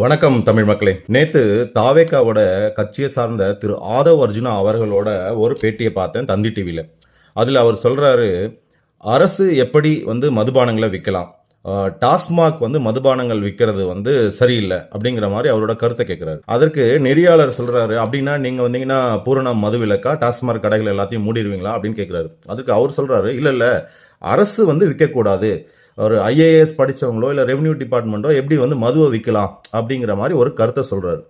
வணக்கம் தமிழ் மக்களே. நேத்து தாவேக்காவோட கட்சியை சார்ந்த திரு ஆதவ் அர்ஜுனா அவர்களோட ஒரு பேட்டியை பார்த்தேன் தந்தி டிவியில் அதில் அவர் சொல்றாரு அரசு எப்படி வந்து மதுபானங்களை விற்கலாம் டாஸ்மாக் வந்து மதுபானங்கள் விற்கிறது வந்து சரியில்லை. அப்படிங்கிற மாதிரி அவரோட கருத்தை கேட்குறாரு அதற்கு நெறியாளர் சொல்றாரு அப்படின்னா நீங்க வந்தீங்கன்னா பூரண மது விலக்கா? டாஸ்மாக் கடைகள் எல்லாத்தையும் மூடிடுவீங்களா? அப்படின்னு கேட்குறாரு அதுக்கு அவர் சொல்றாரு இல்லை இல்லை. அரசு வந்து விற்கக்கூடாது ஒரு ஐஏஎஸ் படிச்சவங்களோ இல்லை ரெவன்யூ டிபார்ட்மெண்ட்டோ எப்படி வந்து மதுவை விற்கலாம் அப்படிங்கிற மாதிரி ஒரு கருத்தை சொல்கிறாரு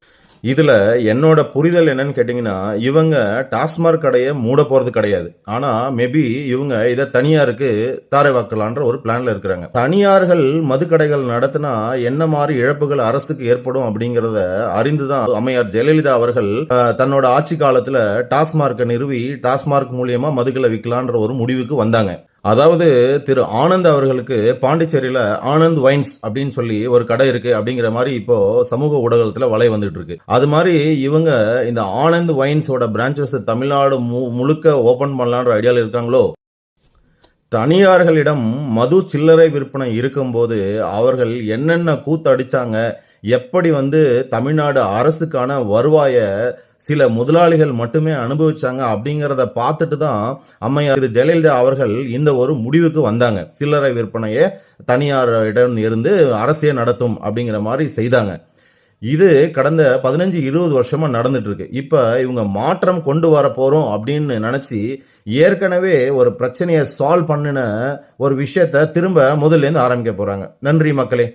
இதில் என்னோட புரிதல் என்னன்னு கேட்டிங்கன்னா இவங்க டாஸ்மாக் கடையை மூட போகிறது கிடையாது. ஆனால் மேபி இவங்க இதை தனியாருக்கு தாரை வாக்கலான்ற ஒரு பிளானில் இருக்கிறாங்க. தனியார்கள் மதுக்கடைகள் நடத்தினா என்ன மாதிரி இழப்புகள் அரசுக்கு ஏற்படும் அப்படிங்கிறத அறிந்து தான் அம்மையார் ஜெயலலிதா அவர்கள் தன்னோட ஆட்சி காலத்தில் டாஸ்மார்க்கை நிறுவி டாஸ்மார்க் மூலியமாக மதுக்களை விற்கலான்ற ஒரு முடிவுக்கு வந்தாங்க. அதாவது திரு ஆனந்த் அவர்களுக்கு பாண்டிச்சேரியில ஆனந்த் வைன்ஸ் அப்படின்னு சொல்லி ஒரு கடை இருக்கு அப்படிங்கிற மாதிரி இப்போ சமூக ஊடகத்துல வலை வந்துட்டு இருக்கு. அது மாதிரி இவங்க இந்த ஆனந்த் வைன்ஸோட பிரான்ச்சஸ் தமிழ்நாடு மு- முழுக்க ஓபன் பண்ணலான்ற ஐடியால இருக்காங்களோ? தனியார்களிடம் மது சில்லறை விற்பனை இருக்கும்போது அவர்கள் என்னென்ன கூத்து அடிச்சாங்க? எப்படி வந்து தமிழ்நாடு அரசுக்கான வருவாயை சில முதலாளிகள் மட்டுமே அனுபவிச்சாங்க அப்படிங்கிறத பார்த்துட்டு தான் அம்மையார் திரு ஜெயலலிதா அவர்கள் இந்த ஒரு முடிவுக்கு வந்தாங்க. சில்லறை விற்பனையை தனியாரிடம் இருந்து அரசே நடத்தும் அப்படிங்கிற மாதிரி செய்தாங்க. இது கடந்த பதினஞ்சு இருபது வருஷமா நடந்துட்டு இருக்கு. இப்ப இவங்க மாற்றம் கொண்டு வர போறோம் அப்படின்னு நினைச்சு ஏற்கனவே ஒரு பிரச்சனையை சால்வ் பண்ணின ஒரு விஷயத்த திரும்ப முதல்ல இருந்து ஆரம்பிக்க போறாங்க. நன்றி மக்களே.